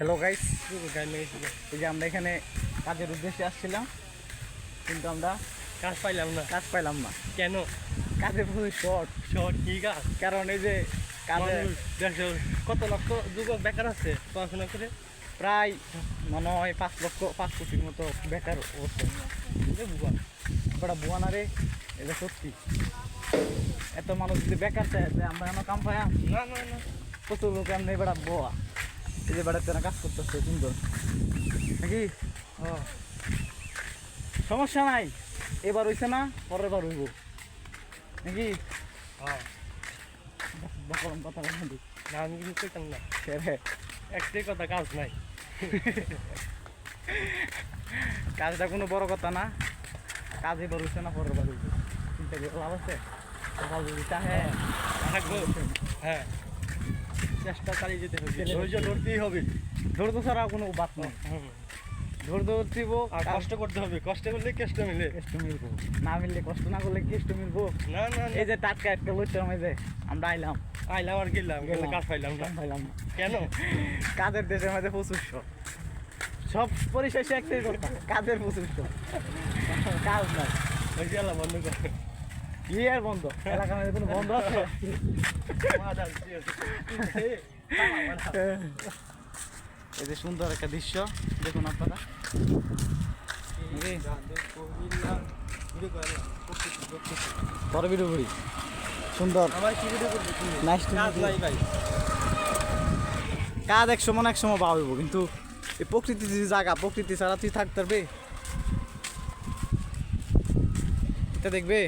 Hello guys এই যে আমরা এখানে কাজের উদ্দেশ্যে আসছিলাম কিন্তু আমরা কাজ পাইলাম না। কাজ পাইলাম না। কেন? কাজের খুবই শর্ট শর্ট কি কাজ? কারণ এই যে কাজে কত লক্ষ যুবক বেকার আছে পড়াশোনা করে? প্রায় মনে হয় পাঁচ লক্ষ পাঁচ কোটির মতো বেকার অবস্থা। বুবা বড় বুয়ানা রে এটা সত্যি। এত মানুষ যদি বেকার চায় যে আমরা এমন কাম পাই না না না। প্রচুর লোক এমনি বেড়া বোয়া। এই যে বেড়াতে কাজ করতেছে সুন্দর। নাকি? হ্যাঁ সমস্যা নাই। এবার হইছে না পরের বার হইব। নাকি? হ্যাঁ বকরম কথা বলুন না আমি কিন্তু কইতাম না। একটাই কথা কাজ নাই। কাজটা কোনো বড় কথা না। কাজ এবার হইছে না পরের বার হইব। চিন্তা করে লাভ আছে? থাকব। হ্যাঁ। চেষ্টা চালিয়ে যেতে হবে। ধৈর্য ধরতেই হবে। ধৈর্য ছাড়া কোনো বাদ নেই। হুম। ধৈর্য ধরতেইব আর কষ্ট করতে হবে। কষ্ট করলে কেষ্ট মিলে। কেষ্ট মিলবো। না মিললে কষ্ট না করলে কেষ্ট মিলবো। না না এই যে টাটকা একটা লইতাম এই যে আমরা আইলাম। আইলাম আর গেলাম গেলে কাজ পাইলাম না। পাইলাম না। কেন? কাজের দেশের মধ্যে প্রচুরশো সব পরিশেষে একটাই কথা কাজের প্রচুরশো কাজ নাই। ওই গেলাম কি আর বন্ধ? এলাকার মধ্যে কোনো বন্ধ আছে? এই যে সুন্দর একটা দৃশ্য, দেখুন আপনারা। বড় ভিডিও করি সুন্দর। নাইস কাজ এক সময় এক সময় পাওয়া কিন্তু এই প্রকৃতি যে জায়গা, প্রকৃতি ছাড়া তুই থাকতে পারবে? এটা দেখবে?